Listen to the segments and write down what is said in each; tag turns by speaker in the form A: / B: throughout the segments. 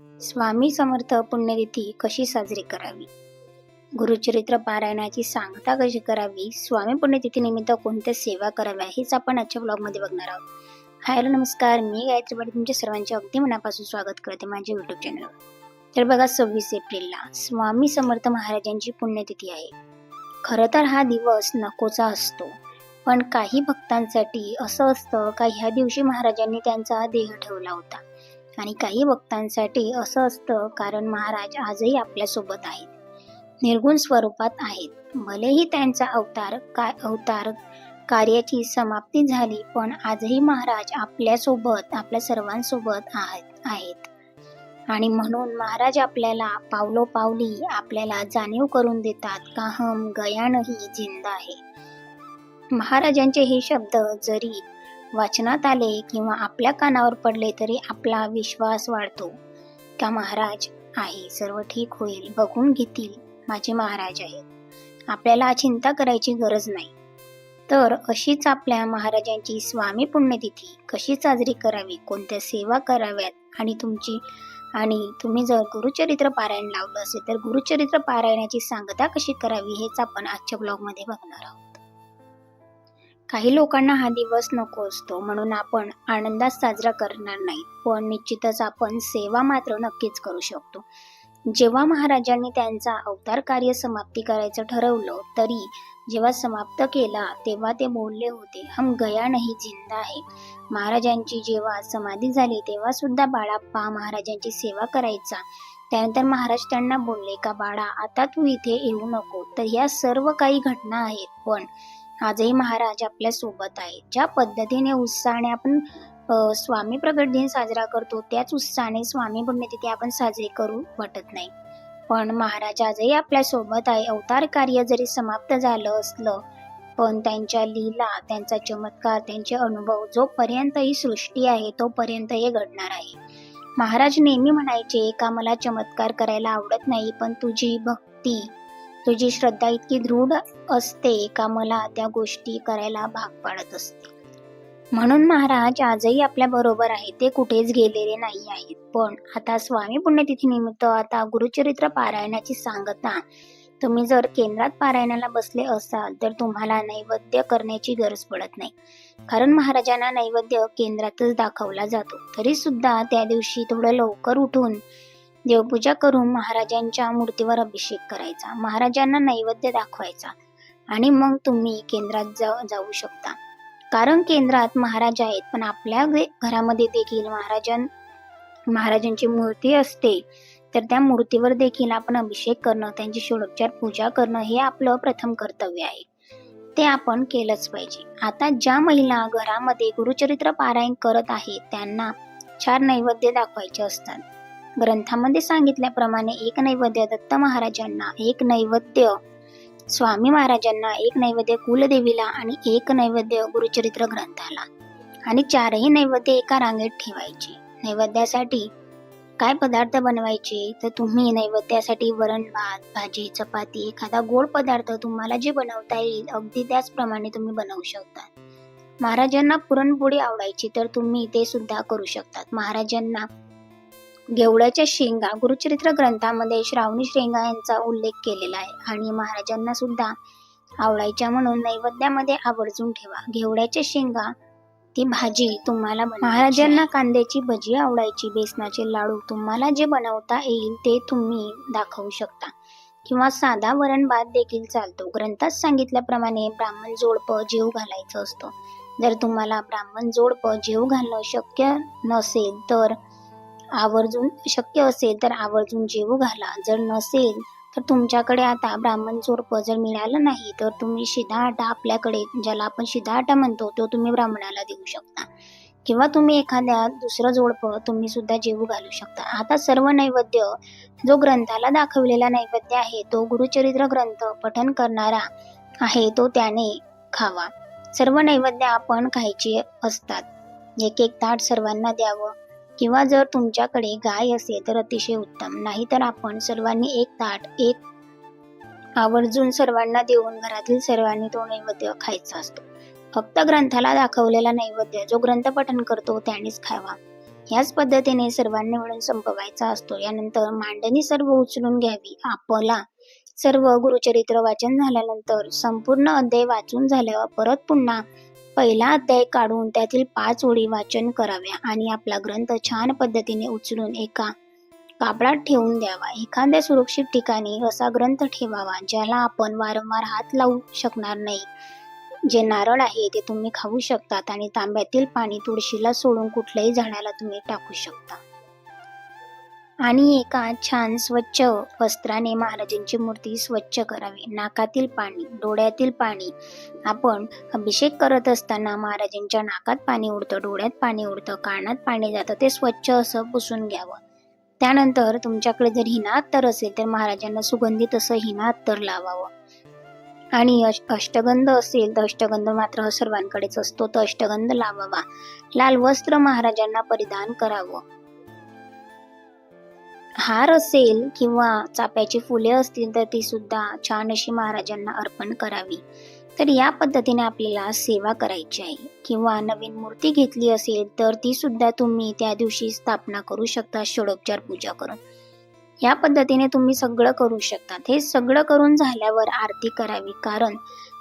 A: स्वामी समर्थ पुण्यतिथी कशी साजरी करावी? गुरुचरित्र पारायणाची सांगता कशी करावी? स्वामी पुण्यतिथी निमित्त कोणत्या सेवा कराव्या? हेच आपण आजच्या ब्लॉगमध्ये बघणार आहोत. हॅलो नमस्कार. मी गायत्री पाटील. तुमच्या सर्वांचे अगदी मनापासून स्वागत करते माझ्या युट्यूब चॅनलवर तर बघा सव्वीस एप्रिलला स्वामी समर्थ महाराजांची पुण्यतिथी आहे. खरं तर हा दिवस नकोचा असतो. पण काही भक्तांसाठी असं असतं का ह्या दिवशी महाराजांनी त्यांचा देह ठेवला होता? आणि काही भक्तांसाठी असं असतं कारण महाराज आजही आपल्यासोबत आहेत. निर्गुण स्वरूपात आहेत. भलेही त्यांचा अवतार काय अवतार कार्याची समाप्ती झाली पण आजही महाराज आपल्यासोबत आपल्या सर्वांसोबत आहेत आहेत. आणि म्हणून महाराज आपल्याला पावलोपावली आपल्याला जाणीव करून देतात का हम गयानही जिंदा आहे महाराजांचे हे शब्द जरी वाचनात आले किंवा आपल्या कानावर पडले तरी आपला विश्वास वाढतो. का महाराज? आहे सर्व ठीक होईल. बघून घेतील माझे महाराज आहेत. आपल्याला चिंता करायची गरज नाही. तर अशीच आपल्या महाराजांची स्वामी पुण्यतिथी कशी साजरी करावी? कोणत्या सेवा कराव्यात? आणि तुमची आणि तुम्ही जर गुरुचरित्र पारायण लावलं असेल तर गुरुचरित्र पारायणाची सांगता कशी करावी? हेच आपण आजच्या ब्लॉगमध्ये बघणार आहोत. काही लोकांना हा दिवस नको असतो म्हणून आपण आनंदात साजरा करणार नाही. पण निश्चितच आपण सेवा मात्र नक्कीच करू शकतो. जेव्हा महाराजांनी त्यांचा अवतार कार्य समाप्ती करायचं ठरवलं तरी जेव्हा समाप्त केला तेव्हा ते बोलले होते हम गया नाही जिंदा आहे महाराजांची जेव्हा समाधी झाली तेव्हा सुद्धा बाळाप्पा महाराजांची सेवा करायचा. त्यानंतर महाराज त्यांना बोलले का बाळा आता तू इथे येऊ नको तर या सर्व काही घटना आहेत पण आजही महाराज आपल्यासोबत ज्या पद्धतीने उत्साहाने आपण स्वामी प्रगट दिन साजरा करतो त्याच उत्साहाने स्वामी पुण्यतिथी आपण साजरी करू वाटत नाही. पण महाराज आजही आपल्यासोबत आहे. अवतार कार्य जरी समाप्त झालं असलं पण त्यांच्या लीला त्यांचा चमत्कार त्यांचे अनुभव जोपर्यंत ही सृष्टी आहे तोपर्यंत हे घडणार आहे. महाराज नेहमी म्हणायचे का मला चमत्कार करायला आवडत नाही पण तुझी भक्ती तुझी श्रद्धा इतकी दृढ असते का मला त्या गोष्टी करायला भाग पाडत असते? म्हणून महाराज आजही आपल्या बरोबर आहे ते कुठेच गेलेले नाही आहेत. पण आता स्वामी पुण्यतिथी निमित्त आता गुरुचरित्र पारायणाची सांगता तुम्ही जर केंद्रात पारायणाला बसले असाल तर तुम्हाला नैवेद्य करण्याची गरज पडत नाही. कारण महाराजांना नैवेद्य केंद्रातच दाखवला जातो. तरी सुद्धा त्या दिवशी थोडं लवकर उठून देवपूजा करून महाराजांच्या मूर्तीवर अभिषेक करायचा. महाराजांना नैवेद्य दाखवायचा. आणि मग तुम्ही केंद्रात जा जाऊ शकता. कारण केंद्रात महाराज आहेत पण आपल्या घरामध्ये देखील महाराजां महाराजांची मूर्ती असते. तर त्या मूर्तीवर देखील आपण अभिषेक करणं त्यांची षोडोपचार पूजा करणं हे आपलं प्रथम कर्तव्य आहे. ते आपण केलंच पाहिजे. आता ज्या महिला घरामध्ये गुरुचरित्र पारायण करत आहेत त्यांना चार नैवेद्य दाखवायचे असतात. ग्रंथामध्ये सांगितल्याप्रमाणे एक नैवेद्य दत्त महाराजांना एक नैवेद्य स्वामी महाराजांना एक नैवेद्य कुलदेवीला आणि एक नैवेद्य गुरुचरित्र ग्रंथाला. आणि चारही नैवेद्य एका रांगेत ठेवायचे. नैवेद्यासाठी काय पदार्थ बनवायचे? तर तुम्ही नैवेद्यासाठी वरण भात भाजी चपाती एखादा गोड पदार्थ तुम्हाला जे बनवता येईल अगदी त्याचप्रमाणे तुम्ही बनवू शकता. महाराजांना पुरणपोळी आवडायची तर तुम्ही ते सुद्धा करू शकतात. महाराजांना घेवड्याच्या शेंगा गुरुचरित्र ग्रंथामध्ये श्रावणी शेंगा यांचा उल्लेख केलेला आहे. आणि महाराजांना सुद्धा आवडायच्या म्हणून नैवेद्यामध्ये आवर्जून ठेवा. घेवड्याच्या शेंगा ती भाजी तुम्हाला महाराजांना कांद्याची भजी आवडायची बेसनाचे लाडू तुम्हाला जे बनवता येईल ते तुम्ही दाखवू शकता. किंवा साधा वरण भात देखील चालतो. ग्रंथात सांगितल्याप्रमाणे ब्राह्मण जोडपं जेव घालायचं असतं. जर तुम्हाला ब्राह्मण जोडपं जेव घालणं शक्य नसेल तर आवर्जून शक्य असेल तर आवर्जून जेवू घाला. जर नसेल तर तुमच्याकडे आता ब्राह्मण स्वरूप जर मिळालं नाही तर तुम्ही शिधा आटा आपल्याकडे ज्याला आपण शिधा आटा म्हणतो तो तुम्ही ब्राह्मणाला देऊ शकता. किंवा तुम्ही एखाद्या दुसरं जोडपं तुम्ही सुद्धा जेवू घालू शकता. आता सर्व नैवेद्य जो ग्रंथाला दाखवलेला नैवेद्य आहे तो गुरुचरित्र ग्रंथ पठन करणारा आहे तो त्याने खावा. सर्व नैवेद्य आपण खायचे असतात. एक एक ताट सर्वांना द्यावं. किंवा जर तुमच्याकडे गाय असेल तर अतिशय उत्तम. नाहीतर आपण सर्वांनी एक ताट एक आवर्जून सर्वांना देऊन घरातील सर्वांनी तो नैवेद्य खायचा असतो. फक्त ग्रंथाला दाखवलेला नैवेद्य जो ग्रंथ पठन करतो त्यानेच खावा. याच पद्धतीने सर्वांनी मिळून संपवायचा असतो. यानंतर मांडणी सर्व उचलून घ्यावी. आपला सर्व गुरुचरित्र वाचन झाल्यानंतर संपूर्ण अध्याय वाचून झाल्यावर परत पुन्हा पहिला अध्याय काढून त्यातील पाच ओळी वाचन कराव्या आणि आपला ग्रंथ छान पद्धतीने उचलून एका कापडात ठेवून द्यावा. एखाद्या सुरक्षित ठिकाणी असा ग्रंथ ठेवावा ज्याला आपण वारंवार हात लावू शकणार नाही. जे नारळ आहे ते तुम्ही खाऊ शकतात आणि तांब्यातील पाणी तुळशीला सोडून कुठल्याही झाडाला तुम्ही टाकू शकता. आणि एका छान स्वच्छ वस्त्राने महाराजांची मूर्ती स्वच्छ करावी. नाकातील पाणी डोळ्यातील पाणी. आपण अभिषेक करत असताना महाराजांच्या नाकात पाणी उडतं डोळ्यात पाणी उडतं कानात पाणी जातं ते स्वच्छ असं पुसून घ्यावं. त्यानंतर तुमच्याकडे जर हिना अत्तर असेल तर महाराजांना सुगंधित असं हिना अत्तर लावावं. आणि अष्टगंध असेल तर अष्टगंध मात्र सर्वांकडेच असतो तर अष्टगंध लावावा. लाल वस्त्र महाराजांना परिधान करावं. हार असेल किंवा चाप्याची फुले असतील तर ती सुद्धा छान अशी महाराजांना अर्पण करावी. तर या पद्धतीने आपल्याला सेवा करायची आहे. किंवा नवीन मूर्ती घेतली असेल तर ती सुद्धा तुम्ही त्या दिवशी स्थापना करू शकता षडोपचार पूजा करून. या पद्धतीने तुम्ही सगळं करू शकता. हे सगळं करून झाल्यावर आरती करावी. कारण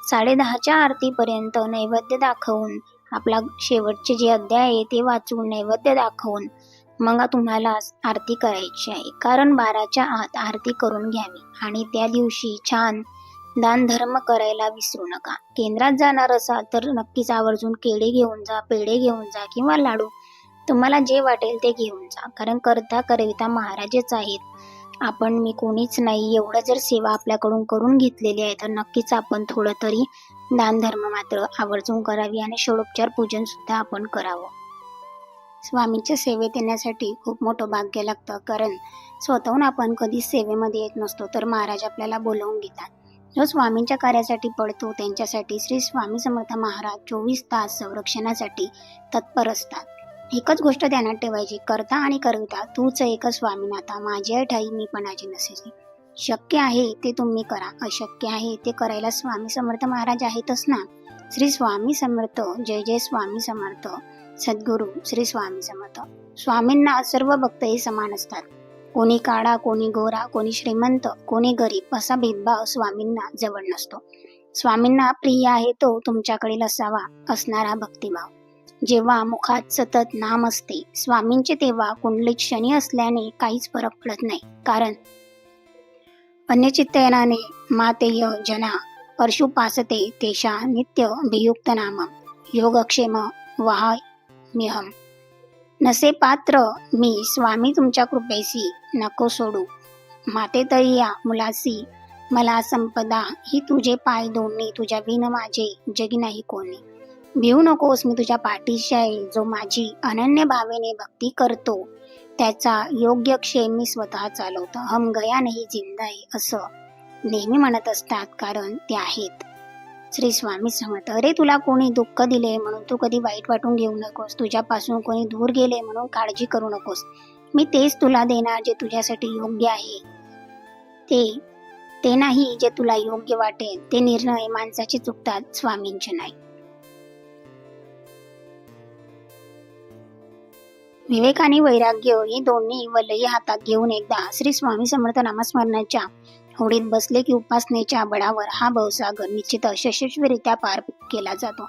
A: साडेदहाच्या आरतीपर्यंत नैवेद्य दाखवून आपला शेवटचे जे अध्याय आहे ते वाचून नैवेद्य दाखवून मग तुम्हाला आरती करायची आहे. कारण बाराच्या आत आरती करून घ्यावी आणि त्या दिवशी छान दान धर्म करायला विसरू नका. केंद्रात जाणार असाल तर नक्कीच आवर्जून केळे घेऊन जा पेढे घेऊन जा किंवा लाडू. तुम्हाला जे वाटेल ते घेऊन जा. कारण करता करविता महाराजच आहेत. आपण मी कोणीच नाही. एवढं जर सेवा आपल्याकडून करून घेतलेली आहे तर नक्कीच आपण थोडं तरी दानधर्म मात्र आवर्जून करावी आणि षोडोपचार पूजन सुद्धा आपण करावं. स्वामींच्या सेवेत येण्यासाठी खूप मोठं भाग्य लागतं. कारण स्वतःहून आपण कधीच सेवेमध्ये येत नसतो तर महाराज आपल्याला बोलवून घेतात. जो स्वामींच्या कार्यासाठी पडतो त्यांच्यासाठी श्री स्वामी समर्थ महाराज चोवीस तास संरक्षणासाठी तत्पर असतात. एकच गोष्ट ध्यानात ठेवायची करता आणि करविता तूच एक स्वामीनाथा माझी ठाई मी पणाची नसेची शक्य आहे ते तुम्ही करा अशक्य आहे ते करायला स्वामी समर्थ महाराज आहेतच ना? श्री स्वामी समर्थ जय जय स्वामी समर्थ. सद्गुरू श्री स्वामी समर्थ. स्वामींना सर्व भक्त हे समान असतात. कोणी काळा कोणी गोरा कोणी श्रीमंत कोणी गरीब असा भेदभाव स्वामींना जवळ नसतो. स्वामींना प्रिय आहे तो तुमच्याकडील असावा असणारा भक्तिभाव. जेव्हा मुखात सतत नाम असते स्वामींचे तेव्हा कुंडलीत शनी असल्याने काहीच फरक पडत नाही. कारण अन्यचित्तयनाने मातेय जना परशुपासते तेषा नित्य भियुक्त नाम योगक्षेम वहा मिहम नसे पात्र मी स्वामी तुमच्या कृपेसी नको सोडू. माते तरी या मुलासी मला संपदा ही तुझे पाय दोन्ही तुझ्या विन माझे जगी नाही कोणी. भिऊ नकोस मी तुझ्या पाठीशी आहे जो माझी अनन्य भावेने भक्ती करतो त्याचा योग्य क्षेम मी स्वतः चालवतो. हम गया नाही जिंदा आहे असं नेहमी म्हणत असतात कारण ते आहेत. श्री स्वामी समर्थ. अरे तुला कोणी दुःख दिले म्हणून तू कधी वाईट वाटून घेऊ नकोस. तुझ्यापासून कोणी दूर गेले म्हणून काळजी करू नकोस. मी तेच तुला देणार जे तुझ्यासाठी योग्य आहे. ते ते नाही जे तुला योग्य वाटेल. ते निर्णय माणसाचे चुकतात स्वामींचे नाही. विवेक आणि वैराग्य ही दोन्ही वलई हातात घेऊन एकदा श्री स्वामी समर्थ नामस्मरणाच्या होडीत बसले की उपासनेच्या बळावर हा भवसागर निश्चित यशस्वीरित्या पार केला जातो.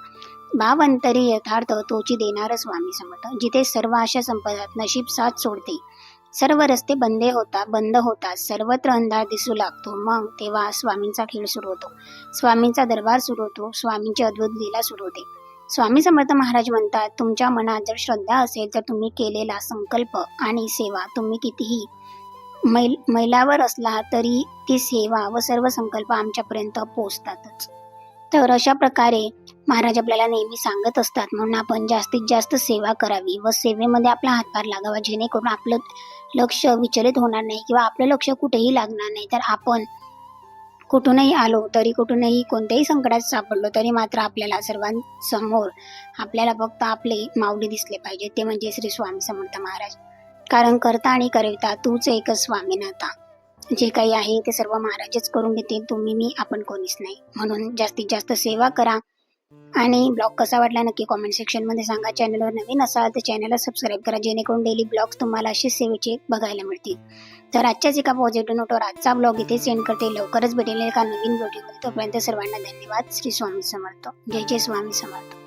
A: भाव अंतरी यथार्थ तोची देणार स्वामी समर्थ जिथे सर्व आशा संपदात नशीब साथ सोडते. सर्व रस्ते बंदे होता बंद होतात सर्वत्र अंधार दिसू लागतो. मग तेव्हा स्वामींचा खेळ सुरू होतो. स्वामींचा दरबार सुरू होतो स्वामींची अद्भुत लीला सुरू होते. स्वामी समर्थ महाराज म्हणतात तुमच्या मनात जर श्रद्धा असेल तर तुम्ही केलेला संकल्प आणि सेवा तुम्ही कितीही मैल मैलावर असला तरी ती सेवा व सर्व संकल्प आमच्यापर्यंत पोचतातच तर अशा प्रकारे महाराज आपल्याला नेहमी सांगत असतात म्हणून आपण जास्तीत जास्त सेवा करावी व सेवेमध्ये आपला हातभार लागावा जेणेकरून आपलं लक्ष विचलित होणार नाही किंवा आपलं लक्ष कुठेही लागणार नाही. तर आपण कुठूनही आलो तरी कुठूनही कोणत्याही संकटात सापडलो तरी मात्र आपल्याला सर्वांसमोर आपल्याला फक्त आपले माऊली दिसले पाहिजे. ते म्हणजे श्री स्वामी समर्थ महाराज. कारण करता आणि करिता तूच एक स्वामीनाथा जे काही आहे ते सर्व महाराजच करून घेतील तुम्ही मी आपण कोणीच नाही. म्हणून जास्तीत जास्त सेवा करा. आणि ब्लॉग कसा वाटला नक्की कॉमेंट सेक्शनमध्ये सांगा. चॅनलवर नवीन असाल तर चॅनलला सबस्क्राईब करा. जेणेकरून डेली ब्लॉग्स तुम्हाला असे सेवेचे बघायला मिळतील. तर आजच्याच एका पॉझिटिव्ह नोटवर आजचा ब्लॉग इथे सेंड करते. लवकरच भेटेल एका नवीन ब्लॉगमध्ये तोपर्यंत सर्वांना धन्यवाद. श्री स्वामी समर्थ. जय जय स्वामी समर्थ.